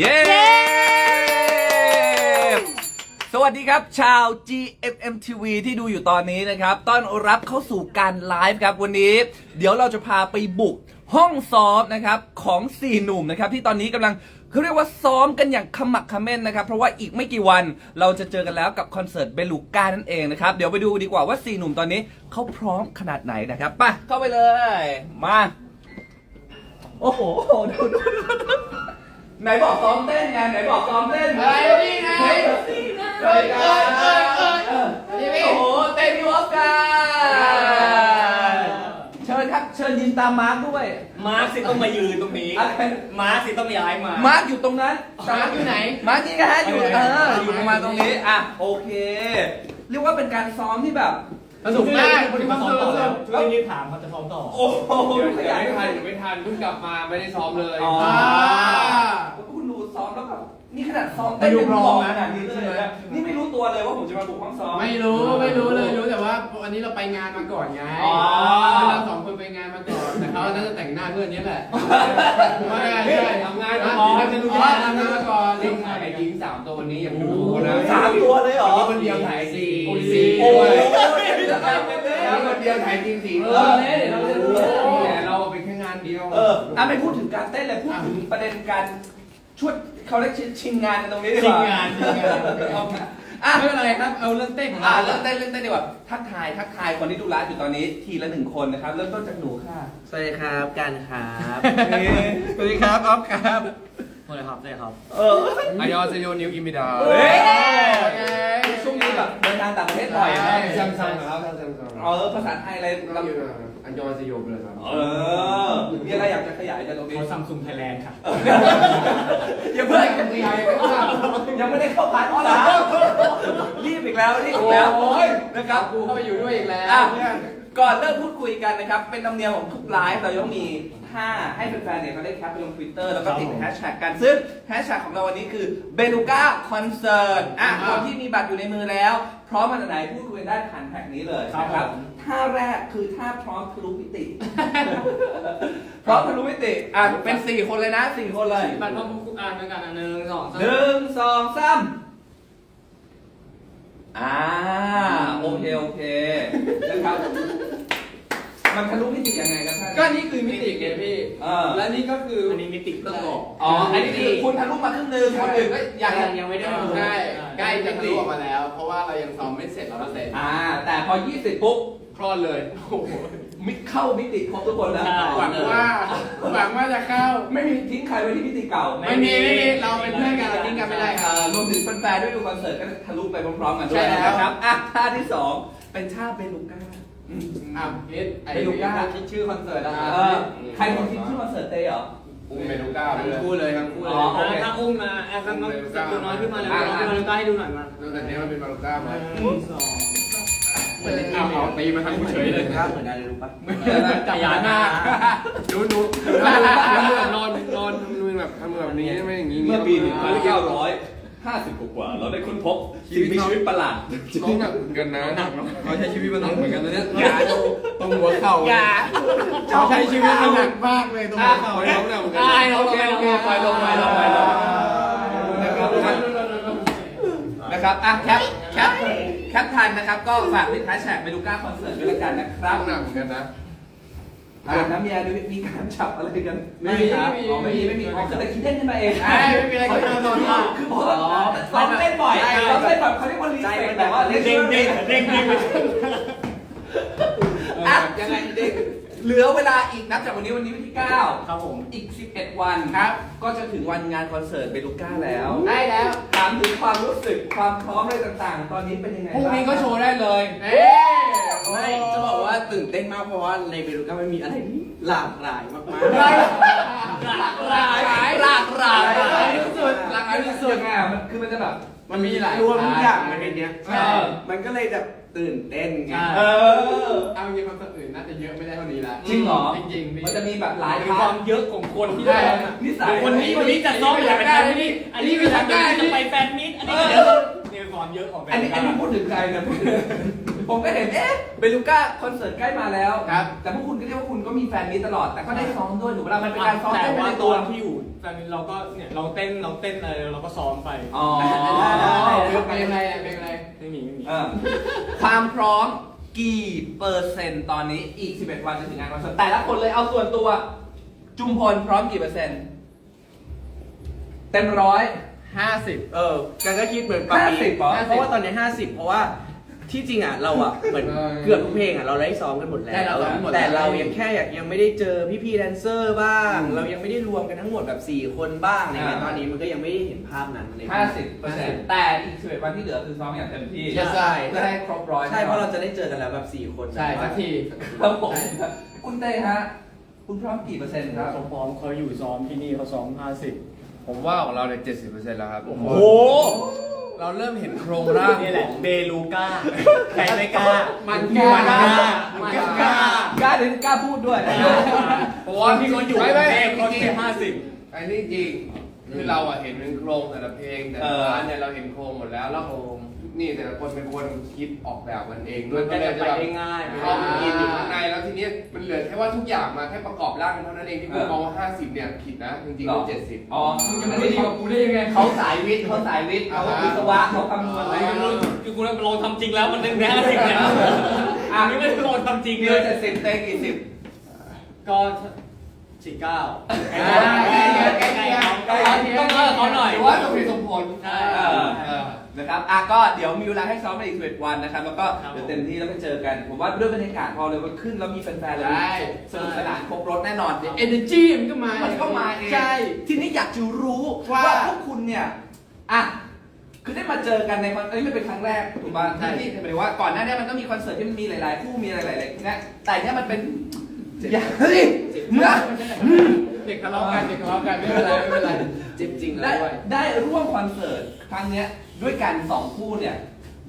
เย้ สวัสดีครับ ชาว GMM TV ที่ดูอยู่ตอนนี้นะครับ ต้อนรับเข้าสู่การไลฟ์ครับวันนี้ เดี๋ยวเราจะพาไปบุกห้องซ้อมนะครับของ 4 หนุ่มนะครับ ที่ตอนนี้กำลังเขาเรียกว่าซ้อมกันอย่างขมักเขม้นนะครับ เพราะว่าอีกไม่กี่วันเราจะเจอกันแล้วกับคอนเสิร์ตเบลูก้านั่นเองนะครับ เดี๋ยวไปดูดีกว่าว่า 4 หนุ่มตอนนี้เขาพร้อมขนาดไหนนะครับไปเข้าไปเลย มา โอ้โหดูดูดู ไหนบอกซ้อมเต้นไงไหนบอกซ้อมเต้นอะไรนี่ไงเฮ้ยเฮ้ยเฮ้ยเฮ้ยเฮ้ยเฮ้ยนี่พี่โอ้โหเต้นยูออฟกันเชิญครับเชิญยืนตามมาร์คด้วย มาร์คสิต้องมายืนตรงนี้ อะไร มาร์คสิต้องย้ายมา มาร์คอยู่ตรงนั้นมาร์คอยู่ไหน มาร์คนี่ไงฮะอยู่โอเคเอออยู่ประมาณตรงนี้อะโอเค เรียกว่าเป็นการซ้อมที่แบบ สนุกมากคนที่มาซ้ อมต่อแล้วช่วยรีบถามเขาจะซ้อมต่อ โอ้โหเดี๋ยวขเดี๋ยวยันไม่ทัทันนเดี๋ยวไม่ทันเพิ่งกลับมาไม่ได้ซ้อมเลยอ๋ออ่าคุณดูซ้อมแล้วแบบนี่ขนาดซ้อมเต้นยังบอกขนาดนี้เลยนะนี่ไม่รู้ตัวเลยว่าผมจะมาบุกห้องซ้อม ไม่รู้ไม่รู้เลยรู้แต่ว่าวันนี้เราไปงานมาก่อนไงอ๋อ เราสองคนไปงานมาก่อนแต่เขาน่าจะแต่งหน้าเพื่อนนี้แหละไม่ใช่ทำงานอ๋มาอก่อนทำงานมาก่อนลิงไก่ยิงสามตัววันนี้อย่าไปดูนะสามตัวเลยเหรอนี่คนเดียวถ่ายสี่โอ้ยสี่โอ้ด้วย ดียวถ่ายจริงสี่เอตัวอเนี่ยเดี๋ยวเราจะรู้แต่เราเป็นแค่งานเดียวเอออะไม่พูดถึงการเต้นเลยพูดถึงประเด็นการช่วยเขาเรียกชิงงานกันตรงนี้ดีกว่าชิงงานชิงงานเอาอะไม่เป็นไรครับเอาเรื่องเต้นของอะเราเริ่มเต้นเริ่มเต้นดีกว่าทักทายทักทายคนที่ดูไลฟ์อยู่ตอนนี้ทีละหนึ่งคนนะครับเริ่มต้นจากหนูค่ะสวัสดีครับกันครับสวัสดีครับออฟครับสวัสดีครับสวัสดีครับเอออายอเซโยนิวอิมิดาเฮ้ยโอเคช่วงนี้ แบบเดินทางต่างประเทศบ่อยนะซัมซุงครับซัมซุงเออภาษาไทยอะไรเราอยู่อันยอเซโยไปเลยครับเออมีอะไรอยากจะขยายจากตรงนี้เขาซัมซุงไทยแลนด์ค่ะอย่าเพิ่งยังไม่ได้เข้าพาร์ทออนไลน์รีบอีกแล้วรีบอีกแล้วโอ้ยนะครับกูเข้าไปอยู่ด้วยอีกแล้วอะก่อนเริ่มพูดคุยกันนะครับ เป็นธรรมเนียมของทุกไลฟ์เราต้องมี ท่าให้แฟนๆเนี่ยเขาได้แคปไปลง Twitter แล้วก็ติดแฮชแท็กกัน ซึ่งแฮชแท็กของเราวันนี้คือเบลูก้าคอนเสิร์ตอะคนที่มีบัตรอยู่ในมือแล้ว พร้อมมาจากไหนพูดคุยได้ผ่านแท็กนี้เลยครับนะครับผมท่าแรกคือท่าพร้อมทะลุมิติ พร้อมทะลุมิติอะเป็นสี่คนเลยนะสี่คนเลยบัตรพร้อมคุกอ่านเหมือนกันอะหนึ่งสองสาม หนึ่งสองสามอ่าโอเคโอเคนะครับ มันทะลุมิติยังไงครับท่าน ก็นี่คือมิติไงพี่เออ และนี่ก็คืออันนี้มิติเรื่องบอก อ๋อ อันนี้คือคุณทะลุมาครึ่งหนึงคนอื่นก็ยังยังยังไม่ได้ดูใช่ใกล้จะมิทะติลุออกมาแล้ว เพราะว่าเรายังซ้อมไม่เสร็จร้อยเปอร์เซ็นต์อ่า แต่พอ 20 ปุ๊บคลอดเลย โอ้โหมิเข้ามิติครบทุกคนแล้ว ใช่ หวังว่าหวังว่าจะเข้า ไม่มีทิ้งใครไว้ที่มิติเก่าไม่มีไม่มีเราเป็นเพื่อนกันเราทิ้งกันไม่ได้ครับอ่ารวมถึงแฟนๆด้วยดูคอนเสิร์ตก็ทะลุไปพร้อมๆกันด้วยใช่แล้ว นะครับ อะท่าที่สองเป็นท่าเบลูก้า อืมอะพิษไอ้ไปดูก้าคิดชื่อคอนเสิร์ตนะคเอรับอใครคนคิดชื่อคอนเสิร์ตเต้เหรออุ้มเมนูก้าไปทั้งเลยคู่เลยทั้งคู่เลอ๋ยอโเคถ้าอุ้มมาแอบทำน้องตัวน้อยขึ้นมาเลยน้อยขึ้นมาเลยก็ให้ดูหน่อยมาตั้งแต่นี้มันเป็นมาลูก้ามาหนึ่งสองอ้าวตีมาทางกูเฉยเลยภาพเหมือนกันเลยรู้ปะจับยาหน้าดูดูทำมือแบบนอนนอนทำมือแบบทำมือแบบนี้ไม่อย่างนี้เมื่อปี1950ก ว่าๆเราได้ค้นพบสิ่งมีชีวิตประหลาดเขาหนักเหมือนกันนะหนักเนาะเขาใช้ชีวิตมันหนักเหมือนกันนะเนี่ยอย่าตรงหัวเข่าอย่าเขาใช้ชีวิตมันหนักมากเลยตรงหัวเข่าเขาเนี่ยหนักเหมือนกัได้นโอเคโอเคไปลงไปลงไปลงนะครับนะครับอะแคปแคปแคปทันนะครับ ก็ฝากติดแฮชแท็กไปดูก้าคอนเสิร์ตด้วยละกันนะครับ หนักเหมือนกันนะ อ่าน้ำเมียดูมีการจับอะไรกันไม่มีครับไม่มีอ๋อไม่มีไม่มีอ๋อคือแต่คิดเล่นขึ้นมาเองใช่ไม่มีอะไรขึ้นมาก่อนค่ะคือเพราะว่าซ้อมเต้นบ่อยซ้อมเต้นแบบเขาเรียกว่ารีเฟกแบบว่าเล่นเด้งเด้งเด้งเด้งอะยังไงเด็ก เหลือเวลาอีกนับจากวันนี้วันนี้วันที่ 9 ครับผม อีก 11 วันครับ ก็จะถึงวันงานคอนเสิร์ตเบลูก้าแล้ว ได้แล้วถามถึงความรู้สึกความพร้อมอะไรต่างๆ ตอนนี้เป็นยังไงพรุ่งนี้ก็โชว์ได้เลย เอ๊ไม่จะบอกว่าตื่นเต้นมากเพราะว่าในเบลูก้ามันมีอะไรที่หลากหลายมากหลากหลายหลากหลายหลากหลายที่สุดหลากหลายที่สุดยังไงอะมันคือมันจะแบบ มันๆมีหลายรวมทุกอย่างในเนี้ยใช่ มันก็เลยแบบ ตื่นเต้นไงเออ เอาจริงคอนเสิร์ตอื่นน่าจะเยอะไม่ได้เท่านี้ละจริงเหรอ จริงๆพี่มันจะมีแบบหลายมีพาคร์วาทมเยอะของคนที่ได้นิสัยวันนี้วันนี้จะซ้อมอยากไปทำนี่อันนี้มีทำได้จะไปแฟนมิตอันนี้เดี๋ยวมีความเยอะของแฟนอันนี้อันนี้พูดถึงใครนะพูดถึงผมก็เห็นเอ๊ะเบลูก้าคอนเสิร์ตใกล้มาแล้ว ครับ แต่พวกคุณก็เรียกว่าคุณก็มีแฟนมิตรตลอด แต่ก็ได้ซ้อมด้วยถูกเวลามันเป็นการซ้อมแต่เต้นไปว่าในตตัอวนที่อยู่แฟนเราก็เนี่ยเราเต้นเราเต้นอะไรเราก็ซ้อมไป อ๋อเป็นอะไรเป็นอะไรไม่มีไม่มีเออความพร้อมกี่เปอร์เซ็นต์ตอนนี้อีก 11 วันจะถึงงานคอนเสิร์ตแต่ละคนเลยเอาส่วนตัว จุมพลพร้อมกี่เปอร์เซ็นต์เต็มร้อย ห้าสิบเออกันก็คิดเหมือนปา50เหรอ เพราะว่าตอนนี้50เพราะว่า ที่จริงอะเราอะเหมือนเออเกือบทุกเพลงอะเราได้ซ้อมกันหมดแล้ใช่วเราซ้อมหมดแล้วแต่เรายังแค่อยากยังไม่ได้เจอพี่ๆแดนเซอร์บ้าง เรายังไม่ได้รวมกันทั้งหมดแบบ 4 คนบ้างอะไรเงี้ยอ่า ตอนนี้มันก็ยังไม่ได้เห็นภาพนั้นเลย50เปอร์เซ็นต์แต่อีก11วันที่เหลือคือซ้อมอย่างเต็มที่ใช่ใช่ เพื่อให้ครบร้อยใช่เพราะเราจะได้เจอกันแล้วแบบ 4 คนใช่สักทีครับผมคุณเต้ฮะ คุณพร้อมกี่เปอร์เซ็นต์ครับ เขาพร้อมเขาอยู่ซ้อมที่นี่เขาซ้อมผมว่าของเราเนี่ยเจ็ดสิบเปอร์เซ็นต์แล้วครับ โอ้โห เราเริ่มเห็นโครงร่าง นี่แหละเบลูก้าใครไม่กล้า มัมันกล้ามันกล้ามัมันนกกล้าล้ากล้าเดินกล้าพูดด้วย เพราะว่าที่เขาอยู่ไม่กไม่รุงเทพเขาจริงแค่ห้าสิบ ไอ้นี่จริง คือเราอะเห็นเป็นโครงแต่ละเพลงแต่เอละอร้านเนี่ยเราเห็นโครงหมดแล้วแล้วโครง นี่แต่ละคนเป็นคนคิดออกแบบมันเองด้วยมันก็เลยจะไปได้ง่ายเข้าไปกินอยู่ข้างในแล้วทีเนี้ยมันเหลือแค่ว่าทุกอย่างมาแค่ประกอบร่างกันเท่านั้นเองที่ผมมองว่าห้าสิบเนี่ยผิดนะจริงๆมันเจ็ดสิบอ๋อมึงจะไม่ดีกว่ากูได้ยังไงเขาสายวิทย์เขาสายวิทย์เขาวิศวะเขาคำนวณอะไรคือกันรู้คือกูลองทำจริงแล้วมันเป็นแค่ห้าสิบแล้วอะนี่ไม่ได้ลองทำจริงเดืเลอนยเจ็ดสิบเต้กี่สิบก็สี่เก้าใกล้ๆใกล้ๆใกล้ๆเขาใกล้ๆต้องเลิกเขาหน่อยหรือว่าสมเหตุสมผลใช่เออ นะครับอะก็เดี๋ยวมีเวลาให้ซ้อมมาอีก11วันนะครับ แล้วก็ครับเดี๋ยวเต็มที่แล้วไปเจอกัน ผมว่าด้วยบรรยากาศพอเลยว่าขึ้นแล้วมีแฟนๆเลยใช่สนุกสนานครบรถแน่นอนเอเนจีมันก็มา มันก็มาเองใช่ ทีนี้อยากจะรู้ว่าว่า พวกคุณเนี่ยอะคือได้มาเจอกันในคอนเอ้ยไม่เป็นครั้งแรกถูกป่ะใช่ ที่ที่หมายถึงว่าก่อนหน้านี้มันก็มีคอนเสิร์ตที่มันมีหลายๆคู่มีหลายๆอะไรเงี้ยแต่เนี้ยมันเป็นอย่าเฮ้ยเมื่อ เด็กทะเลาะกันเด็กทะเลาะกันไม่เป็นไรไม่เป็นไร เจ็บจริงแล้ได้วด้วย ได้ร่วมคอนเสิร์ตครั้งเนี้ย ด้วยกันสองคู่เนี่ย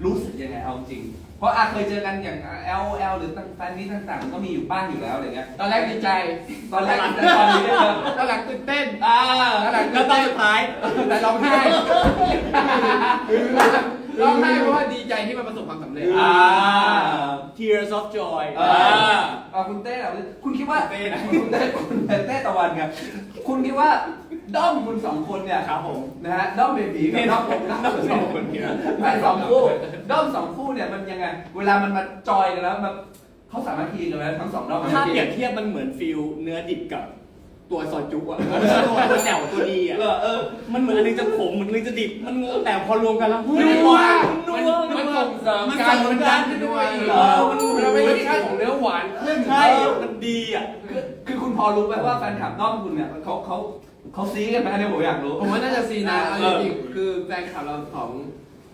รู้สึกยังไงเอาจริง เพราะอาเคยเจอกันอย่าง L L หรือต่างแฟนนี้ต่างๆ ก็มีอยู่บ้านอยู่แล้วอะไรเงี้ย ตอนแรกดีใจ ตอนแรกแต่ตอนนี้ได้เจอตอนหลังตื่นเต้นอ่าแล้วตอนสุดท้าย แต่ร้องไห้ ร้องไห้เพราะว่าดีใจที่มันประสบความสำเร็จ อ่า Tears of Joy อ่าอ่าคุณเต้อะคุณคิดว่าเต้นะ คุณเต้คุณเต้ตะวันไงคุณคิดว่า ด้อมคุณสองคนเนี่ยครับผมนะฮะด้อมเบบีกับด้อมผมด้อมสองคนเนี่ยแฟนสองคู่ด้อมสองคู่เนี่ยมันยังไง เวลามันมาจอยกันแล้วมันเขาสามัคคีกันแล้วทั้งสองด้อมถ้าเปรียบเทียบมันเหมือนฟิลเนื้อดิบกับตัวซอยจุ๊อะตัวตัวแจ่วตัวดีอะเออเออ มันเหมือนอันนึงจะขมเหมือนอันนึงจะดิบ มันงงแต่พอรวมกันแล้วเฮ้ยนัวนัมันวมันส่งเสริมมันการส่งมันกัดันนขึ้นด้วยเออมันเราไม่รสชาติของเนื้อหวานขึ้นใช่ มันดีอะคือคือคุณพอรู้ไหมว่าแฟนคลับด้อมคุณเนี่ยเขาเขา เขาซีกันไหมอันนี้ผมอยากรู้ ผมว่าน่าจะซีนะเอาเออจริงๆคือแฟนคลับเราสอง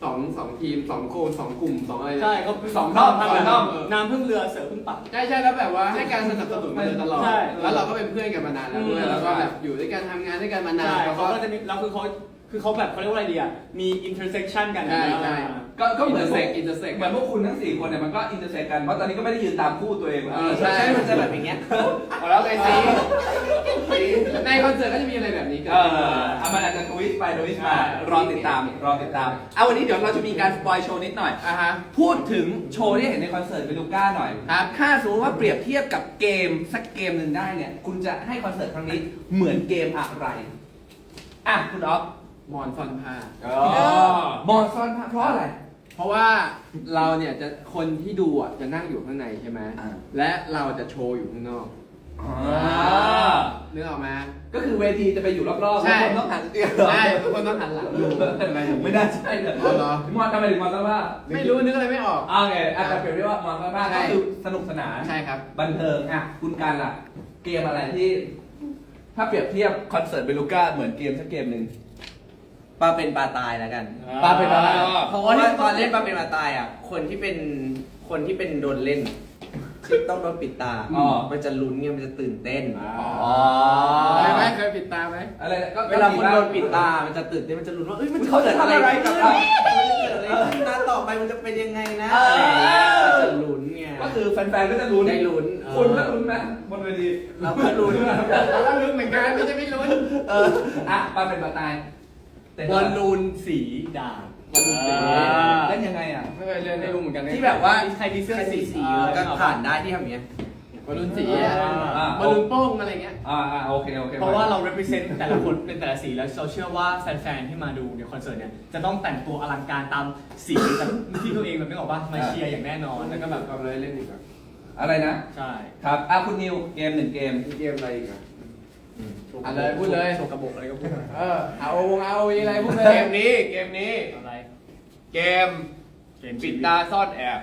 สองสองทีมสองโคนสองกลุ่มสองอะไรใช่ก็สองด้อมสองด้อมน้ำพึ่งเรือเสือพึ่งปัก ใช่ใช่แล้วแบบว่าให้การสนับสนุนมาโดยตลอด ใช่ แล้วเราก็เป็นเพื่อนกันมานานแล้วด้วยอืมแล้วก็แบบอยู่ด้วยกันทำงานด้วยกันมานานใช่แล้วเขาก็ ก็จะมีแล้วคือเขา คือเขาแบบเขาเรียกว่าอะไรดีอะ มี intersection กันใช่ใช่ก็ก็เหมือนพวก intersect intersect เหมือนพวกคุณทั้งสี่คนเนี่ยมันก็อินเตอร์เซ็กกันเพราะตอนนี้ก็ไม่ได้ยืนตามคู่ตัวเองแล้วเออใช่ มันจะแบบอย่างเงี้ยเอาแล้วไงซีซีในคอนเสิร์ตก็จะมีอะไรแบบนี้เกิเอดขึ้น อเอามันอาจจะทวิสไปทวิสมารอติดตามรอติดตามเอาวันนี้เดี๋ยวเราจะมีการสปอยโชว์นิดหน่อย อะฮะ พูดถึงโชว์ที่เห็นในคอนเสิร์ตเบลูก้าหน่อยครับ ถ้าสมมติว่าเปรียบเทียบกับเกมสักเกมหนึ่งได้เนี่ย คุณจะให้คอนเสิร์ตครั้งนี้เหมือนเกมอะไร อะ คุณอ๊อฟ มอนซอนพามอนซอนพาเพราะอะไร เพราะว่าเราเนี่ยจะคนที่ดูอะจะนั่งอยู่ข้างในใช่ไหมอ่า และเราจะโชว์อยู่ข้างนอกอ่านึกออกไหม ก็คือเวทีจะไปอยู่รอบๆใช่ ทุกคนต้องหันเอียงใช่ทุกคนต้องหันหลังดูอะไรอย่างไม่เงี้ย น่าใช่เลยอ๋อเหรอ มอนทำไมถึงมอนซอนพาไม่รู้นึกอะไรไม่ออก อ่าโอเคอาจจะเปรียบได้ว่ามอนซอนพาใช่ ก็คือสนุกสนาน ใช่ครับ บันเทิงอะคุณการล่ะ เกมอะไรที่ ถ้าเปรียบเทียบคอนเสิร์ตเบลูก้าเหมือนเกมสักเกมหนึ่ง ปลาเป็นปลาตายแล้วกัน ปลาเป็นอะไรเพราะว่าตอนเล่นปลาเป็นปลาตายอะ คนที่เป็นคนที่เป็นโดนเล่นที่ต้องโดนปิดตาอ๋อ มันจะลุ้นไงมันจะตื่นเต้น อ๋อ เคยไหมเคยปิดตาไหม อะไรก็เวลาคนโดนปิดตา มันจะตื่นเต้น มันจะลุ้นว่าเอ้ย มันจะเขาจะทำอะไรขึ้นกับมันเราจะเกิดอะไรขึ้นนะต่อไปมันจะเป็นยังไงนะเออ มันจะลุ้นไงก็คือแฟนๆก็จะลุ้นได้ลุ้นเออคุณก็ลุ้นไหมบนเวทีเราก็ลุ้น เราก็รู้เหมือนกันไม่ใช่ไม่รู้เออ อะปลาเป็นปลาตาย บอลลูนสีด่างบอลลูนสีเล่นยังไงอะไม่เคยเล่นไม่รู้เหมือนกันที่แบบว่าใครมีเสื้อสีสีก็ผ่านได้ที่ทำอย่างเงี้ยบอลลูนสีอะอ่าบอลลูนโป้งอะไรเงี้ยอ่าอ่าโอเคโอเคเพราะว่าเรา represent แต่ละคนเป็นแต่ละสีแล้วเราเชื่อว่าแฟนๆที่มาดูในคอนเสิร์ตเนี่ยจะต้องแต่งตัวอลังการตามสีแบบที่ตัวเองแบบไม่ออกป่ะมาเชียร์อย่างแน่นอนแล้วก็แบบเอาเลยเล่นอีกอะอะไรนะใช่ครับอะคุณนิวเกมหนึ่งเกมมีเกมอะไรอีกอะ เอะไรพูดเลย โชว์กระบอกอะไรก็พูดเออเอาวงเอาอีอะไรพูดเลเกยมนี้เกมนี้ อะไร เกมเกมปิดตาซ่อนแอบ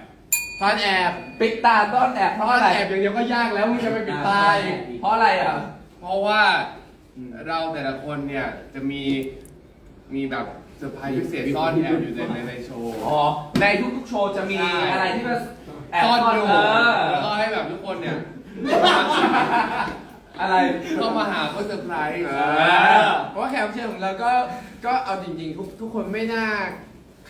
พานแอบปิดตาต้อนแอบเพราะพานอะไรแอบอย่างเดียวก็ยากแล้วมึงจะไปปิดตาอีกเพราะอะไรอะเพราะว่าเราแต่ละคนเนี่ยจะมีมีแบบเซอร์ไพรส์พิเศษซ่อนแอบอยู่ในในในโชว์อ๋อในทุกๆโชว์จะมีใช่อะไรที่มันแอบซ่อนซ่อนอยู่เออแล้วก็ให้แบบทุกคนเนี่ย อะไรเข้ามาหาเขาเซอร์ไพรส์เพราะว่าแขกรับเชิญของเราก็ก็เอาจริงๆ ทุกทุกคนไม่น่า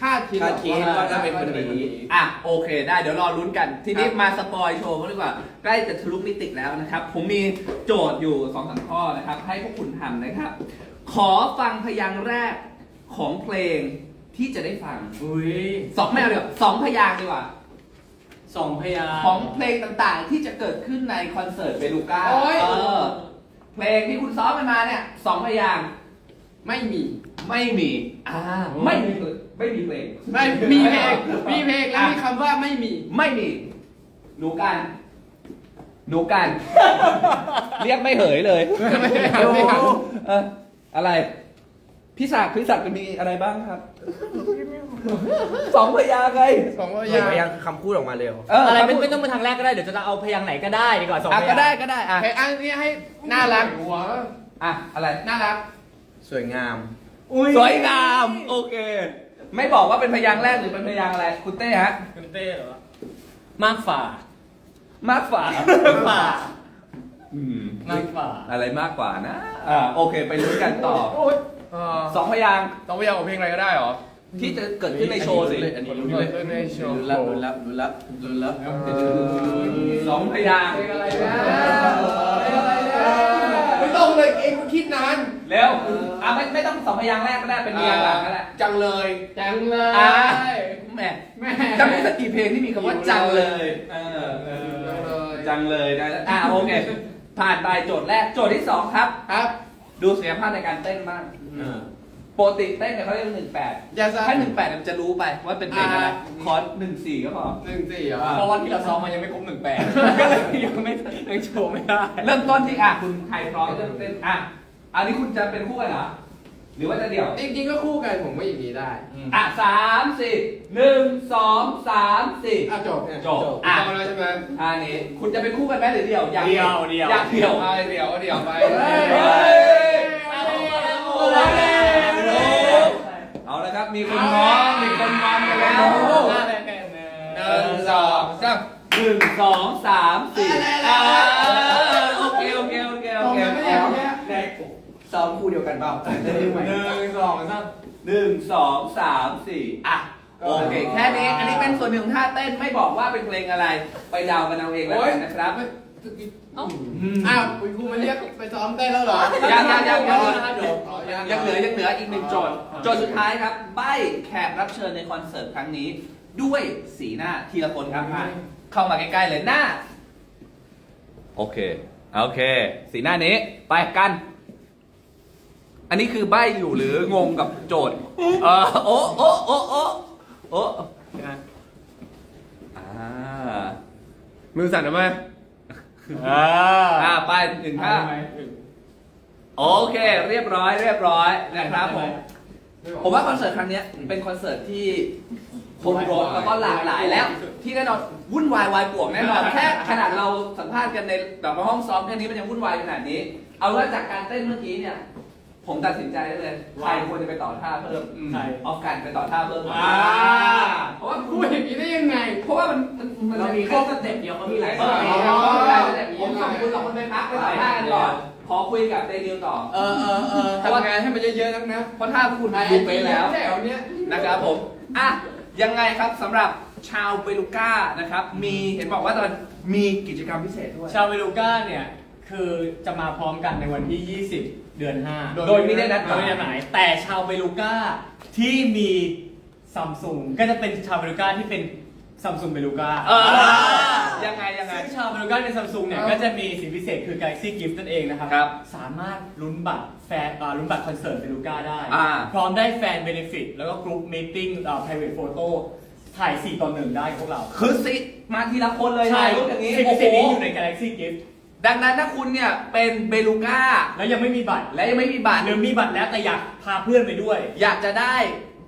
คาดคิดหรคาอกดคิดว่าจะเป็นคนนี้อะโอเคได้เดี๋ยวรอลุ้นกัน ทีนี้มาสปอยโชว์กันดีกว่า ใกล้จะทะลุมิติแล้วนะครับ ผมมีโจทย์อยู่สองสามข้อนะครับ ให้พวกคุณทำนะครับ ขอฟังพยางค์แรกของเพลงที่จะได้ฟังอุ้ยสองไม่เอาเดี๋ยวสองพยางค์ดีกว่า สองพยางค์ ของเพลงต่างๆ ที่จะเกิดขึ้นในคอนเสิร์ตเบลูก้าโอ้ย เออเพลงที่คุณซ้อมกันมาเนี่ยสองพยางค์ไม่มี ไม่มี อ่า ไม่มีเลยไม่มีเพลง ไม่มีเพลงมีเพลงแล้วมีคำว่าไม่มี ไม่มี หนูกัน หนูกัน เรียกไม่เหยเลยไม่หันไม่หันเอออะไร พี่ศักดิ์พี่ศักดิ์จะมีอะไรบ้างครับ สองพยางค์ไงสองว่าอย่ายังยังคำพูดออกมาเร็วเอออะไรไม่คำพูดไม่ต้องเป็นทางแรกก็ได้เดี๋ยวจะเอาพยางค์ไหนก็ได้ดีกว่าสองอะพก็ยางค์ได้ก็ได้อะเพลงอันนี้ให้น่ารักหัวอะอะไร น่ารัก สวยงาม สวยงามโอเค ไม่บอกว่าเป็นพยางค์แรกหรือเป็นพยางค์อะไร คุณเต้ฮะ คุณเต้เหรอ มากฝ่ามากฝ่าฝ่าอืม มากฝ่าอะไรมากกว่านะ อ่าโอเค ไปลุ้นกันต่อ เออสองพยางค์ต้องไปยาวกับเพลงอะไรก็ได้เหรอ ที่จะเกิดขึ้นในโชว์สิอันนี้รู้เลย ในโชว์รู้แล้วรู้แล้วรู้แล้วรู้แล้วสองพยางค์เพลงอะไรนะเพลงอะไรนะไม่ต้องเลยเองก็คิดนานเร็วอะไม่ไม่ต้องสองพยางค์แรกก็ได้เป็นพยางค์หลังก็ได้จังเลยจังเลอะยแหมแม่จะมีสักกี่เพลงที่มีคำว่าจังเลยเออเออจังเลยนะอะโอเคผ่านไปโจทย์แรกโจทย์ที่สองครับ ครับ ดูศักยภาพในการเต้นบ้างปกติเต้นเนี่ยเขาเรียกหนึ่งแปดอย่าซะ ถ้าหนึ่งแปดมันจะรู้ไปว่าเป็นเพลงอะไรอ่า คอร์สหนึ่งสี่ก็พอ หนึ่งสี่เหรอเพราะว่าที่เราซ้อมมายังไม่ครบหนึ่งแปดก็เลยยังไม่ยังโชว์ไม่ได้ เริ่มต้นที่อะคุณใครพร้อมเริ่มเต้นอะอันนี้คุณจะเป็นคู่กันเหรอ หรือว่าจะเดี่ยว จริงๆก็คู่กันผมว่าอย่างนี้ได้อะสามสี่หนึ่งสองสามสี่ อะจบจบอะเอาแล้วใช่ไหมอันนี้คุณจะเป็นคู่กันไหมหรือเดี่ยวอยากเดี่ยวเดี่ยว อยากเดี่ยวไปเดี๋ยวเดี๋ยวไปเฮ้ยเฮ้ยเฮ้ยเอาละครับมีคนง้อมีคนงอนกันแล้วหนึ่งสองสามหนึ่งสองสามสี่อ่า ซ้อมคู่เดียวกันเปล่าจะได้ไหมหนึ่งสองสามหนึ่งสองสามสี่อะ โอเค แค่นี้ อันนี้เป็นส่วนหนึ่งของท่าเต้นไม่บอกว่าเป็นเพลงอะไร ไปเดากันเอาเองแล้วกันนะครับ อ้าวคุณครูมาเรียกไปซ้อมเต้นแล้วเหรอยังยังยังยังอ๋อยังยังเหลือยังเหลืออีกหนึ่งโจทย์โจทย์สุดท้ายครับ ใบแขกรับเชิญในคอนเสิร์ตครั้งนี้ ด้วยสีหน้าทีละคนครับอะเข้ามาใกล้ๆเลยหน้า โอเค โอเค สีหน้านี้ ไปกัน อันนี้คือใบอยู่หรืองงกับโจทย์เออโอ้โอ้โอ้โอ้โอ้อ่ามือสั่นทำไมอ่าไปหนึ่งท่าโอเค เรียบร้อย เรียบร้อยนะครับผม ผมว่าคอนเสิร์ตครั้งเนี้ยเป็นคอนเสิร์ตที่คนรถแล้วก็หลากหลายแล้ว ที่แน่นอนวุ่นวายวายป่วงแน่นอนแค่ขนาดเราสัมภาษณ์กันในแบบว่าห้องซ้อมแค่นี้มันยังวุ่นวายขนาดนี้ เอาว่าจากการเต้นเมื่อกี้เนี่ย ผมตัดสินใจได้เลย ใครควรจะไปต่อท่าเพิ่มใคร ออฟกันไปต่อท่าเพิ่มอ่าเพราะว่าพูดอย่างนี้ได้ยังไง เพราะว่ามันมันมันเรามีแค่สเต็ปเดียวเขามีหลายเอสอเต็ปเดี๋ยวผมส่งคุณสองคนไปพักไปต่อท่ากันก่อนขอคุยกับเดนิวต่อ เออเออเออทำงานให้มันเยอะๆนักนะเพราะท่าพวกคุณดูไปแล้วแถวเนี้ย นะครับผม อะ ยังไงครับสำหรับชาวเบลูก้านะครับ มีเห็นบอกว่าตอนมีกิจกรรมพิเศษด้วย ชาวเวลูก้าเนี่ย คือจะมาพร้อมกันในวันที่ 20 เดือน 5 โดยไม่ได้นัดหโดมายยไม่ได้นัดหมาย แต่ชาวเบลูก้าที่มีซัมซุงก็จะเป็นชาวเบลูก้าที่เป็นซัมซุงเบลูก้าเออยังไงยังไง ซึ่งชาวเบลูก้าเป็นซัมซุงเนี่ยเอ้าก็จะมีสิ่งพิเศษคือ Galaxy Gift นั่นเองนะครับ ครับสามารถลุ้นบัตรแฟนอ่าลุ้นบัตรคอนเสิร์ตเบลูก้าได้ อ่า พร้อมได้แฟนเบนฟิตแล้วก็กรุ๊ปมีติ้งอ่า private photo ถ่าย 4 ต่อ 1 ได้พวกเรา คือสิมาทีละคนเลยใช่ถ่ายรูปอย่างนี้สิ่งโอ้พิโหเศษนี้อยู่ใน Galaxy Gift ดังนั้นถ้าคุณเนี่ยเป็นเบลูก้าแล้วยังไม่มีบัตรและยังไม่มีบัตรหรือมีบัตรแล้วแต่อยากพาเพื่อนไปด้วย อยากจะได้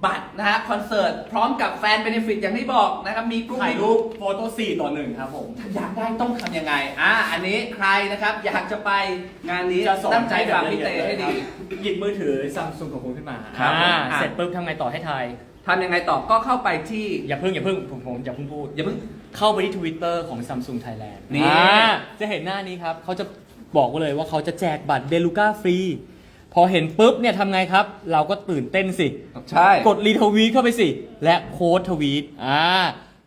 บัตรนะฮะคอนเสิร์ตพร้อมกับแฟนเบนฟิตอย่างที่บอกนะครับมีกรุ๊ปถ่ายมีรูปโฟโต้4ต่อ1ครับผม ถ้าอยากได้ต้องทำยังไงอ่าอันนี้ใครนะครับอยากจะไปงานนี้จะสอนตั้งใจฟังพี่เตให้ดี หยิบมือถือซัมซุงของคุณขึ้นมาครับอ่าอะ เสร็จปุ๊บทำไงต่อให้ทายทำยังไงต่อก็เข้าไปที่อย่าเพิ่งอย่าเพิ่งผมผมอย่าเพิ่งพูดอย่าเพิ่ง เข้าไปที่ Twitter ของ Samsung Thailand นี่อ่าจะเห็นหน้านี้ครับเขาจะบอกไว้เลยว่าเขาจะแจกบัตรเบลูก้าฟรี พอเห็นปุ๊บเนี่ยทำไงครับ เราก็ตื่นเต้นสิ ใช่ กดรีทวีตเข้าไปสิ และโค้ดทวีตอ่า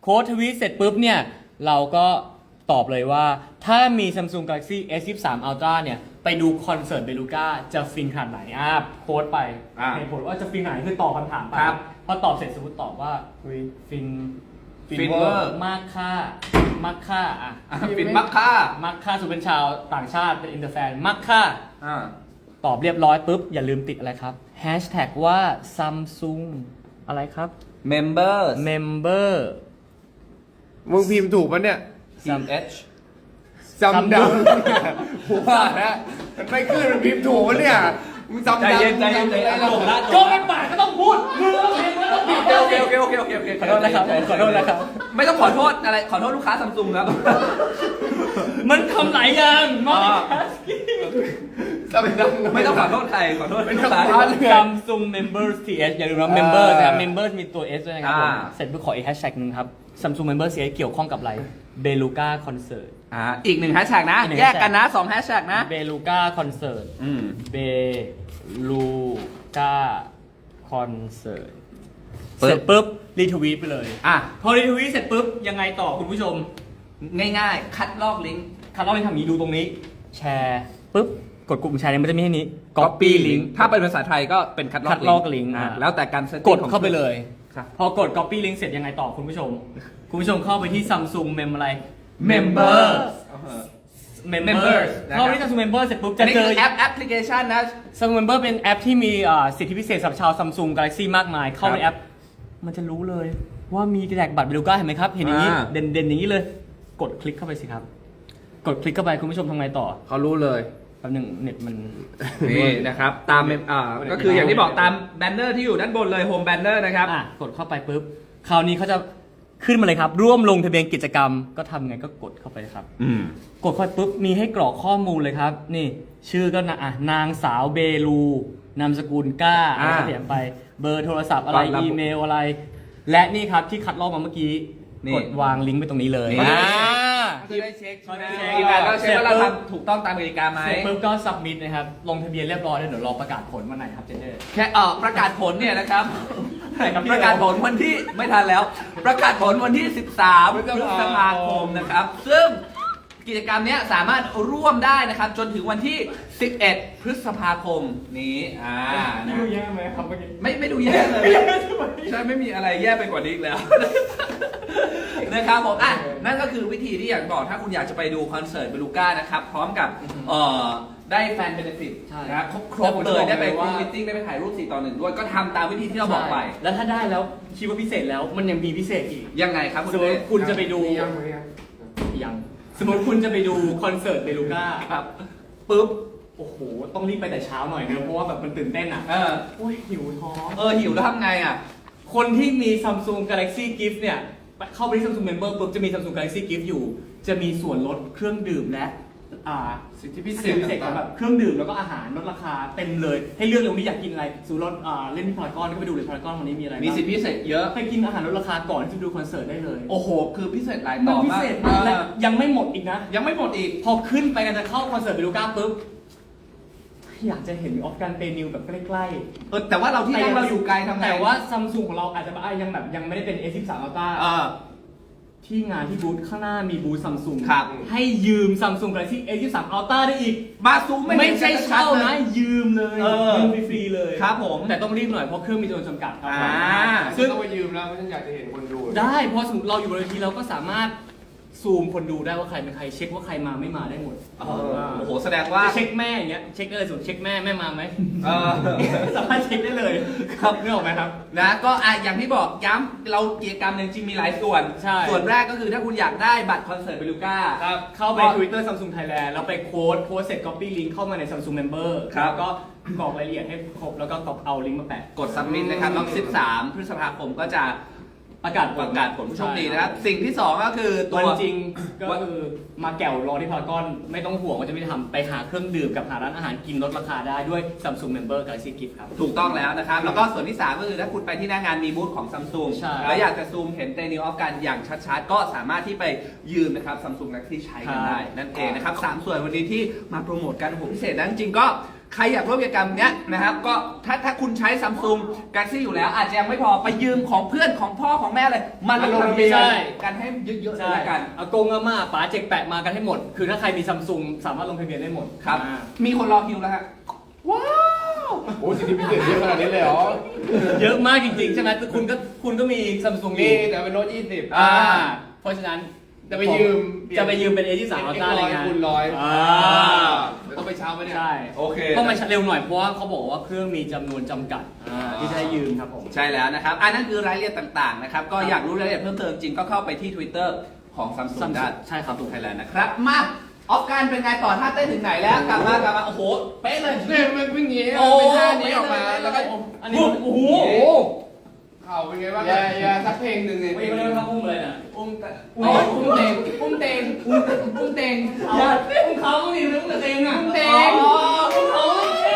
โค้ดทวีตเสร็จปุ๊บเนี่ย เราก็ตอบเลยว่า ถ้ามี Samsung Galaxy S23 Ultra เนี่ย ไปดูคอนเสิร์ตเบลูก้าจะฟินขนาดไหนอ่าโค้ดไปอ่าเหตุผลว่าจะฟินไหนคือตอบคำถามไปครับ พอตอบเสร็จสมมติตอบว่าเฮ้ยฟิน ฟินเวอร์มากค่ามากค่าอะอะปิดมักค่ามักค่าสุเป็นชาวต่างชาติเป็นอินเตอร์แฟนมักค่าอ่าตอบเรียบร้อยปุ๊บ อย่าลืมติดอะไรครับแฮชแท็กว่า Samsung อะไรครับ members Member มึงพิมพ์ถูกปะเนี่ย CH จำดังผมว่านะมันไม่ขึ้นมันพิมพ์ถูกปะเนี่ย มึงจำใจดังเย็นใจเย็นใจเย็นมึงจำได้ก็เป็นปากก็ต้องพูดมือต้องพิมพ์มือต้องพิมพ์โอเคโอเคโอเคโอเคโอเคขอโทษนะครับขอโทษนะครับ ไม่ต้องขอโทษอะไร ขอโทษลูกค้าซัมซุงครับ มันทำหลายอย่างมากจำดัง ไม่ต้องขอโทษใคร ขอโทษลูกค้าไม่ต้องขอโทษซัมซุง Members TH อย่าลืมนะ Members นะครับ Members มีตัว S ด้วยนะครับผมอ่า เสร็จปุ๊บขออีกแฮชแท็กหนึ่งครับ Samsung Members TH เกี่ยวข้องกับอะไรเบลูก้าค อนเสิร์ตอ่าอีกหนึ่งแฮชแท็กนะ อีกหนึ่งแยกกันนะสองแฮชแท็กนะ เบลูก้าคอนเสิร์ต อืม เบลูก้าคอนเสิร์ตปึ๊บ เสร็จปุ๊บรีทวีตไปเลย อะ พอรีทวีตเสร็จปุ๊บ ยังไงต่อคุณผู้ชม ง่าย ๆ คัดลอกลิงก์คัดลอกลิงก์ทำอย่างนี้ดูตรงนี้ แชร์ปุ๊บ กดกลุ่มแชร์เนี่ยมันจะมีให้นี้ copy ลิงก์ถ้าเป็นภาษาไทยก็เป็นคัดลอกคัดลอกลิงก์อะอะ แล้วแต่การ setting กดของเข้าไปเลย ครับ พอกด copy link เสร็จยังไงต่อคุณผู้ชม คุณผู้ชมเข้าไปที่ Samsung Mem อะไร Members Members นะครับเข้าไปที่ Samsung Members เสร็จปุ๊บอัจะนนี้เจคืออแอปแอปพลิเคชันนะ Samsung Member เป็นแอปที่มีอ่าสิทธิพิเศษสำหรับชาว Samsung Galaxy มากมาย เข้าครับในแอป มันจะรู้เลยว่ามีแจกบัตรเบลูก้าเห็นไหมครับ เห็นอย่างนี้ อ่า เด่นๆอย่างนี้เลย กดคลิกเข้าไปสิครับ กดคลิกเข้าไปคุณผู้ชมทำไงต่อเขารู้เลย แป๊บหนึงเน็ตมัน นี่นะครับ ตาม mem- อ่าก็คืออย่างที่บอกตามแบนเนอร์ที่อยู่ด้านบนเลยโฮมแบนเนอร์นะครับ อะกดเข้าไปปุ๊บ คราวนี้เขาจะ ขึ้นมาเลยครับ ร่วมลงทะเบียนกิจกรรมก็ทำไงก็กดเข้าไปเลยครับ อืม กดเข้าไปปุ๊บมีให้กรอกข้อมูลเลยครับ นี่ ชื่อก็นะอะนางสาวเบลูนามสกุลก้าอะไรอ่าก็เขียนไป เบอร์โทรศัพท์อะไรก่อนระบุอีเมลอะไร และนี่ครับที่คัดลอกมาเมื่อกี้นี่ กดวางลิงก์ไปตรงนี้เลยนี่อ่าจะได้เช็คเขาจะเช็คอีแมลก็เช็คว่าเราทำถูกต้องตามกติกาไหม เสร็จปุ๊บก็สับมิดนะครับ ลงทะเบียนเรียบร้อยแล้วเดี๋ยวรอประกาศผลวันไหนครับเจเจแค่เออประกาศผลเนี่ยนะครับไหน ครับพี่ประกาศผลวันที่ไม่ทันแล้ว ประกาศผลวันที่ 13พฤษภาคมนะครับ ซึ่งกิจกรรมเนี้ยสามารถร่วมได้นะครับ จนถึงวันที่ 11 พฤษภาคมนี้อ่านะดูแย่ไหมครับเมื่อกี้ไม่ไม่ดูแย่เลยใช่ไม่มีอะไรแย่ไปกว่านี้อีกแล้ว นะครับผมอะนั่นก็คือวิธีที่อยากบอกถ้าคุณอยากจะไปดูคอนเสิร์ตเบลูก้านะครับ พร้อมกับเอ่อได้แฟนเบนฟิตใช่นะครับครบครบแต่ผมเลจะยบอกได้ไปเลยกรุ๊ว่าปมิทติ้งได้ไปถ่ายรูป4ต่อหนึ่งด้วยก็ทำตามวิธีที่เราบอกไปแล้วถ้าได้แล้วคิดว่าพิเศษแล้วมันยังมีพิเศษอีก ยังไงครับคุณสมมเต้ติคุณจะไปดูมียังมียังยัง สมมติคุณจะไปดูคอนเสิร์ตเบลูก้า ครับปุ๊บ โอ้โห ต้องรีบไปแต่เช้าหน่อยเนอะเพราะว่าแบบมันตื่นเต้นอะเออโอ้ยหิวท้องเออหิวแล้วทำไงอะ คนที่มี Samsung Galaxy Gift เนี่ย เข้าไปที่ Samsung Member ปุ๊บจะมี Samsung Galaxy Gift อยู่ จะมีส่วนลดเครื่องดื่มและอ่าสิทธิพิเศสิทษธิพิเศษของต่างแบบเครื่องดื่มแล้วก็อาหารลดราคาเต็มเลย ให้เลือกเลยวันนี้อยากกินอะไรสูรถอ่าเล่นที่พารากอนก็ไปดูเลยพารากอนวันนี้มีอะไรบ้างมีสิทธิพิเศษเยอะ ไปกินอาหารลดราคาก่อนที่จะดูคอนเสิร์ตได้เลยโอ้โห คือพิเศษหลายมัต่นอพิมากเศษมากและเออยังไม่หมดอีกนะ ยังไม่หมดอีก พอขึ้นไปกันจะเข้าคอนเสิร์ตเบลูก้าปุ๊บ อยากจะเห็นออฟกันเปนิวแบบใกล้เออแต่ว่าเราๆที่นั่งเราอยู่ไกลทำไงแต่ว่าซัมซุงของเราอาจจะอะยังแบบยังไม่ได้เป็น A13 Ultra เออ ที่งานที่บูธข้างหน้ามีบูธซัมซุงครับ ให้ยืม Samsung Galaxy S23 Ultra ได้อีก มาซูมไม่ไม่เห็นใช่ชัเช่าดๆลนะ ย ยืมเลยเออยืมฟรีๆเลยครับผมแต่ต้องรีบหน่อยเพราะเครื่องมีจำนวนจำกัดครับอ่า ซึ่งต้องไปยืมแล้วเพราะฉันอยากจะเห็นคนดู ได้เพราะสมมติเราอยู่บนเวทีเราก็สามารถ ซูมคนดูได้ว่าใครเป็นใครเช็คว่าใครมาไม่มาได้หมดเออโอ้โห แสดงว่า จะเช็คแม่อย่างเงี้ยเช็คได้เลยสุดเช็คแม่แม่มาไหมเออ สามารถเช็คได้เลยครับนึกออกไหมครับ นะก็อะอย่างที่บอกย้ำเรากิจกรรมหนึ่งจริงมีหลายส่วน ใช่ ส่วนแรกก็คือถ้าคุณอยากได้บัตรคอนเสิร์ตเบลูก้า ครับเข้าไปก็ Twitter Samsung Thailand แล้วไปโค้ดโค้ดเสร็จ copy link เข้ามาใน Samsung Member ครับ แล้วก็กรอกรายละเอียดให้ครบแล้วก็กรอกเอาลิงก์มาแปะ กด submit นะครับแล้ว13 พฤษภาคมก็จะ ประกาศผปลระกาศผลผู้โชคดีนะครับ สิ่งที่2ก็คือตัวัวนจริงก็คือมาแก่วรอที่พารากอนไม่ต้องห่วงว่าจะไม่ได้ทำไปหาเครื่องดื่มกับหาร้านอาหารกินลดราคาได้ด้วย Samsung Member Galaxy Gift ครับ ถูกต้องแล้วนะครับ แล้วก็ส่วนที่ 3 ก็คือถ้าคุณไปที่หน้างานมีบูธของซัมซุงใช่ แล้วอยากจะซูมเห็นเตนิวออฟกันอย่างชัดๆ ก็สามารถที่ไปยืมนะครับซัมซุงแล็กซี่ใช้กันได้ นั่นเองนะครับสามส่วนวันนี้ที่มาโปรโมทกันโอ้โหพิเศษนะจริงๆก็ ใครอยากร่วมกิจกรรมเนี้ยนะครับก็ถ้าถ้าคุณใช้ซัมซุงกา a ซี่อยู่แล้วอาจจะยังไม่พอไปยืมของเพื่อนของพ่อของแม่เลยมาลงทะเบียนใช่ กันให้เยอะๆเลยใช่ละกัน อากงอาม่าป๋าเจ็กแปะมากันให้หมด คือถ้าใครมีซัมซุงสามารถลงทะเบียนได้หมดครับ อ่ามีคนรอคิวแล้วฮะว้าวโอ้สิทธิพิเศษเยอะขนาดนี้เลยเหรอเยอะมากจริงๆ ใช่ไหมคุณก็คุณก็มีซัมซุงมีแต่เป็นรถยี่สิบอ่า เพราะฉะนั้น จะไปยืมจะไปยืมเป็น A23 เอ็ก Ultra ซ์ในร้อยงานคูณร้อยอ่าเดี๋ยวต้องไปเช้าไหมเนี่ยใช่โอเคต้องมาเร็วหน่อยเพราะว่าเขาบอกว่าเครื่องมีจำนวนจำกัดอ่าที่จะได้ยืมครับผม ใช่แล้วนะครับอันนั้นคือรายละเอียดต่างๆนะครับ ก็อยากรู้รายละเอียดเพิ่มเติมจริงก็เข้าไปที่ Twitter ของ Samsung Samsung ได้ใช่ครับถูกไทยแลนด์นะครับ มาออฟการเป็นไงต่อท่าเต้นถึงไหนแล้ว กลับมากลับมา โอ้โห เป๊ะเลย เนี่ยมันเป็นอย่างงี้โอ้เป็นท่านี้ออกมาแล้วก็อันนี้โอ้โหโอ้โหเข่าเป็นไงบ้างอย่าอย่าสักเพลงหนึ่งเนี่ย ไม่เขาเรียกว่าอุ้มเลยน่ะ อุ้มแต่โอ้ยอุ้มเต็งอุ้มเต็งอุ้มอุ้มเต็งอย่าอุ้มเขาดิอุ้มแต่เต็งอะอุ้มเต็งอ๋ออุ้มเขาดิ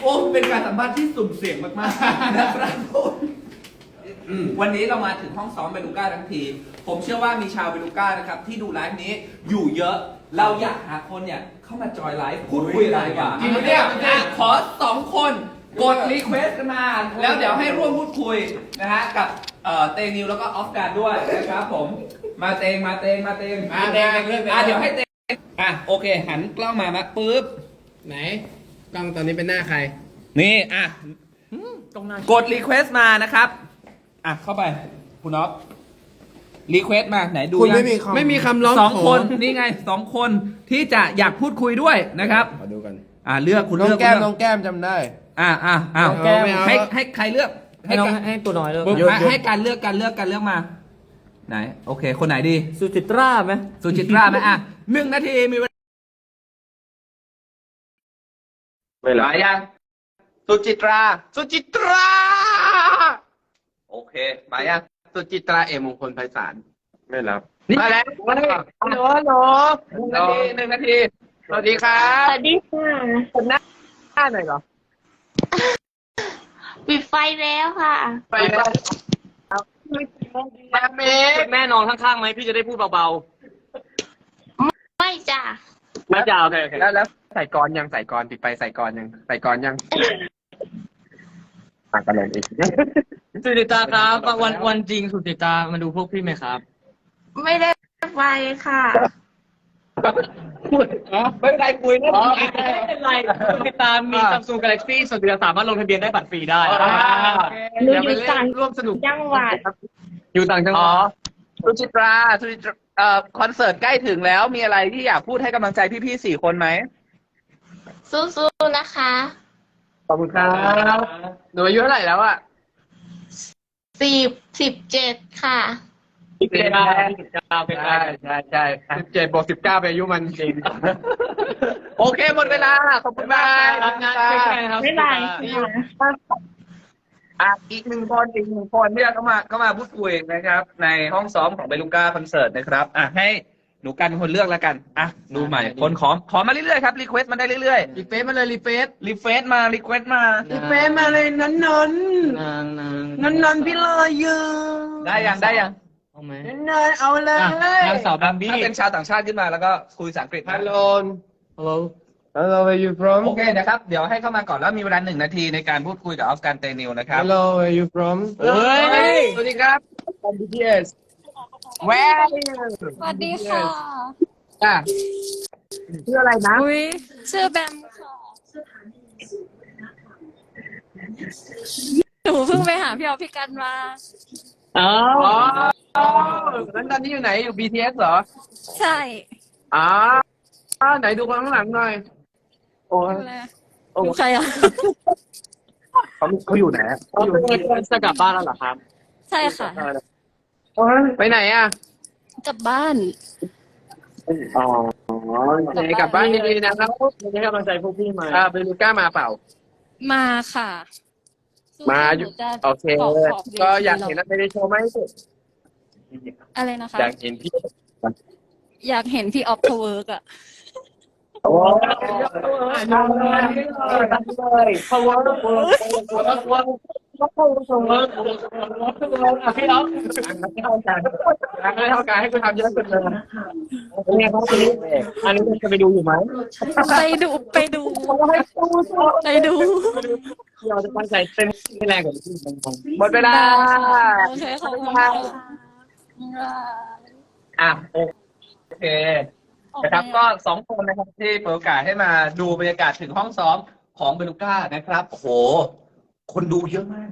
โอ้เป็นการสัมภาษณ์ที่สุ่มเสี่ยงมากๆนะครับผมอืมวันนี้เรามาถึงห้องซ้อมเบลูก้าทั้งที ผมเชื่อว่ามีชาวเบลูก้านะครับ ที่ดูไลฟ์นี้อยู่เยอะ เราอยากหาคนเนี่ย เข้ามาจอยไลฟ์พูดคุยอะไรดีกว่าจริงปะเนี่ยอะขอสองคน กดรีเควสกันมา แล้วเดี๋ยวให้ร่วมพูดคุยนะฮะกับเอ่อเตนิวแล้วก็ออฟการด้วยนะครับผม มาเตงมาเตงมาเตงมาเตงเรื่องเตง อะเดี๋ยวให้เตงอะโอเค หันกล้องมามาปุ๊บ ไหนกล้องตอนนี้เป็นหน้าใคร นี่อะตรงหน้ากดรีเควสมานะครับ อะเข้าไป คุณอ๊อฟรีเควสมาไหนดูคุณยังไม่มีคำ ไม่มีคำร้องสองขอ คนนี่ไงสองคนที่จะอยากพูดคุยด้วยนะครับ มาดูกัน อะเลือกคุณน้องเลือกแก้มคุณน้เลืองแก้มจำได้อะอะอะน้องแก้ม ไม่เอาให้ให้ใครเลือกให้น้องการให้ตัวน้อยเลยปุ๊บหยุดให้หยุด ให้การเลือกการเลือกการเลือกมา ไหน โอเค คนไหนดี สุจิตราไหมสุจิตราไหมอะหนึ่งนาทีมีเวลาเวลายังสุจิตรา สุจิตรา โอเค มายังสุจิตราเอมงคลไพศาลไม่รับมาแล้วมาแล้วฮัลโหลฮัลโหลหนึ่งนาทีหนึ่งนาที สวัสดีครัสบวัสดีค่ะผมหน้าหน้าหน่อยเหรอ ปิดไฟแล้วค่ะ ไปแล้วแม่เมย์แม่นอนข้างๆไหมพี่จะได้พูดเบาไม่จ้ะๆไม่จ้าโอเคโอเคแล้วแล้วใส่กรยังใส่กรปิดไฟใส่กรยังใส่กรยังอะกันลงอีก สุจิตราครับวันวันจริงสุจิตรามาดูพวกพี่ไหมครับ ไม่ได้ไฟค่ะ ไม่เป็นไรคุยนะ อ๋อไม่เป็นไรสุจิตามมี Samsung Galaxy สุจิตราสามารถลงทะเบียนได้บัตรฟรีได้อ่าหนูอยู่ต่างร่วมสนุกจังหวัด อยู่ต่างจังหอ๋วัด สุจิตราสุจิตราเอ่อคอนเสิร์ตใกล้ถึงแล้วมีอะไรที่อยากพูดให้กำลังใจพี่ๆสี่คนไหมสู้ๆนะคะ ขอบคุณครับหนูอายุเท่าไหร่แล้วอะสิบสิบเจ็ดค่ะ สิบเก้าสิบเก้าเป็นไงใช่ใช่สิบเจ็ดบวกสิบเก้าเป็นอายุมันจริง โอเคหมดเวลา ขอบคุณมากรับงานใกล้ๆครับบ๊ายบายค่ะอะอีกหนึ่งคนอีกหนึ่งคนที่เข้ามาเข้ามาพูดคุยนะครับ ในห้องซ้อมของเบลูก้าคอนเสิร์ตนะครับ อะให้หนูกันคนเลือกแล้วกัน อะ ดูใหม่ คนขอ ขอมาเรื่อยๆครับ รีเควสมาได้เรื่อยๆ รีเฟซมาเลย รีเฟซรีเฟสมา รีเควสมา รีเฟซมาเลยนันนนนางนางนันนนพี่ลอยยืมได้ยัง ได้ยัง เอาไหมนันนนเอาเลยนางสาวบัมบี้ถ้าเป็นชาวต่างชาติขึ้นมาแล้วก็คุยภาษาอังกฤษนะฮัลโหลฮัลโหล Hello where you from โอเคนะครับ เดี๋ยวให้เข้ามาก่อนแล้วมีเวลาหนึ่งนาทีในการพูดคุยกับออฟกันเตนิวนะครับ Hello where you from เฮ้ย สวัสดีครับผม BTS แวร์สวัสดีค่ะ อะชื่ออะไรนะ อุ้ยชื่อแบมค่ะ หนูเพิ่งไปหาพี่ออฟพี่กันมา อ๋อแล้วตอนนี้อยู่ไหนอยู่ BTS เหรอใช่อ๋ออ่าไหนดูคนข้างหลังหน่อย โอ้ยดูแลดูใครอะ เขาเขาอยู่ไหนเขาอยู่ที่จะกลับบ้านแล้วเหรอครับใช่ค่ะไปไหนอะกลับบ้าน อ๋อไหนกลับบ้านดีๆนะครับไม่ได้กำลังใจพวกพี่มาอ่าเบลูก้ามาเปล่า มาค่ะ มาอยู่หนูจะโอเคขอบขอบวทีก็อยากเห็นอะไรในโชว์ไหมสุดอะไรนะคะ อยากเห็นพี่อยากเห็นพี่ออฟทเวิร์กอะโอ้ยเพราะว่าเพราะว่าเพราะว่าพี่อ๊อฟไม่ เท่ากันไม่เท่ากันให้คุณทำเยอะสุดเลยเนี่ยครับพี่อันนี้จะไปดูอยู่ไหมไปดูไปดูไปดูเราจะตั้งใจเต้นให้แรงกว่าพี่หมดเวลาโอเคขอบคุณค่ะอะโอเคนะครับก็สองคนนะครับที่เปิดโอกาสให้มาดูบรรยากาศถึงห้องซ้อมของเบลูก้านะครับโอ้โห คนดูเยอะมาก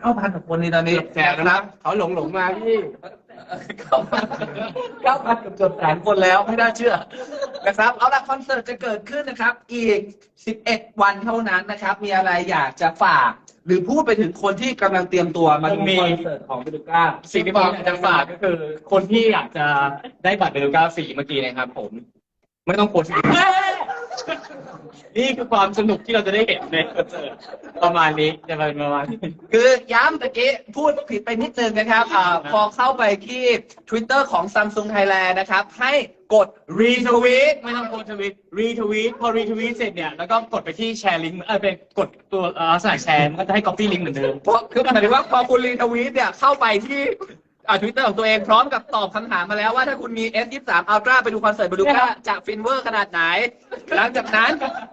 เก้าพันกว่าคนในตอนนี้แจกนะครับเขาหลงหลงมาพี่ เก้าพันเก้าพันกับเกือบแสนคนแล้วไม่น่าเชื่อนะครับเอาละคอนเสิร์ตจะเกิดขึ้นนะครับ อีก 11 วันเท่านั้นนะครับ มีอะไรอยากจะฝาก หรือพูดไปถึงคนที่กำลังเตรียมตัวมาดูคอนเสิร์ตของเบลูก้า สิ่งที่ผมอยากจะฝากก็คือ คนที่อยากจะได้บัตรเบลูก้าฟรีเมื่อกี้นะครับผม ไม่ต้องโพสต์ นี่คือความสนุกที่เราจะได้เห็นในคอนเสิร์ตประมาณนี้จะเป็นประมาณนี้ คือย้ำตะกี้พูดผิดไปนิดนึงนะครับอาพอเข้าไปที่ Twitter ของ Samsung Thailand นะครับ ให้กดรีทวีตไม่ต้องโพสต์ทวีตรีทวีตพอรีทวีตเสร็จเนี่ย แล้วก็กดไปที่แชร์ลิงก์เออเป็นกดตัวเอ่อลักษณะแชร์มันก็จะให้ copy ลิงก์เหมือนเดิม เพราะคือหมายถึงว่าพอคุณรีทวีตเนี่ยเข้าไปที่ อ่าทวิตเตอร์ของตัวเองพร้อมกับตอบคำถามมาแล้วว่าถ้าคุณมี S23 Ultra ไปดูคอนเสิร์ตบลูก้าจะฟินเวอร์ขนาดไหน หลังจากนั้น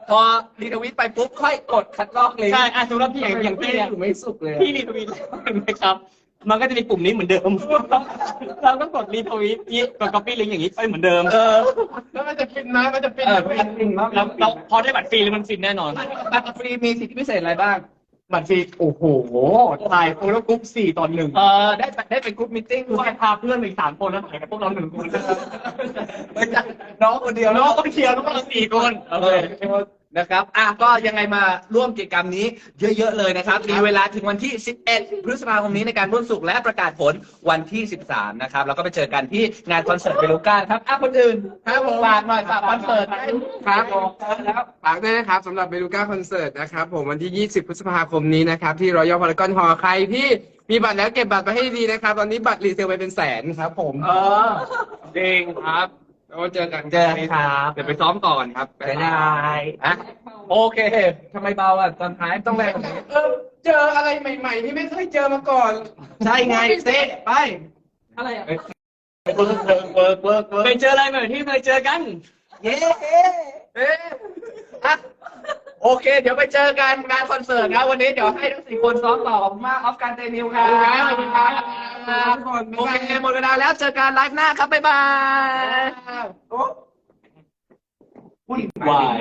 พอรีทวีตไปปุ๊บค่อยกดคัดลอกลิงก์ใช่อะสำหรับพี่อย่างอย่างพี่เนี่ยอยู่ไม่สุกเลยพี่รีทวีตเห็นไหมครับ มันก็จะมีปุ่มนี้เหมือนเดิม เราก็กดรีทวีตนี้กด copy ลิงก์อย่างนี้ไปเหมือนเดิม เออแล้วมันจะฟินไหมมันจะฟินเออไหมแล้วเราพอได้บัตรฟรีแล้วมันฟินแน่นอนบัตรฟรีมีสิทธิพิเศษอะไรบ้าง มันฟีโอ้โหถ่ายคนละกรุ๊ปสี่ตอนหนึ่งเออได้ได้เป็นกรุ๊ปมิทติ้งด้วยพาเพื่อนไปอีกสามคนแล้วถ่ายกับพวกเราหนึ่งคนน้องคนเดียวน้องต้องเดียวน้องเราสี่คนโอเอเคอ นะครับ อะก็ยังไงมาร่วมกิจกรรมนี้เยอะ ๆ เลยนะครับ มีเวลาถึงวันที่ 11 พฤษภาคมนี้ในการร่วมสุขและประกาศผลวันที่ 13 นะครับ แล้วก็ไปเจอกันที่งานคอนเสิร์ตเบลูก้าครับ อะคนอื่นครับผมฝากหน่อยฝากคอนเสิร์ตได้ครับแล้วฝากด้วยนะครับสำหรับเบลูก้าคอนเสิร์ตนะครับ ผมวันที่ 20 พฤษภาคมนี้นะครับ ที่รอยัลพารากอนฮอลใครที่มีบัตรแล้วเก็บบัตรไปให้ดีนะครับ ตอนนี้บัตรรีเซลไปเป็นแสนครับ ผม เออจริงครับ แล้วเจอกันเจอกันครับเดี๋ยวไปซ้อมต่อกันครับบ๊ายบายอะโอเคทำไมเบาอะตอนท้ายต้องแรงกว่านี้เออเจออะไรใหม่ ๆ ที่ไม่เคยเจอมาก่อน ใช่ไงเซ่ไป อะไรอะเวิร์กเวิร์กเวิร์กเวิร์กเคยเจออะไรแบบที่เคยเจอกัน เย้เอ๊ะอะ โอเค เดี๋ยวไปเจอกันงานคอนเสิร์ตนะวันนี้เดี๋ยวให้ทั้งสี่คนซ้อมต่อขอบคุณมากออฟกันเตนิวครับขอบคุณครับทุกคนโอเคหมดเวลาแล้วเจอกันไลฟ์หน้าครับบ๊ายบายวาย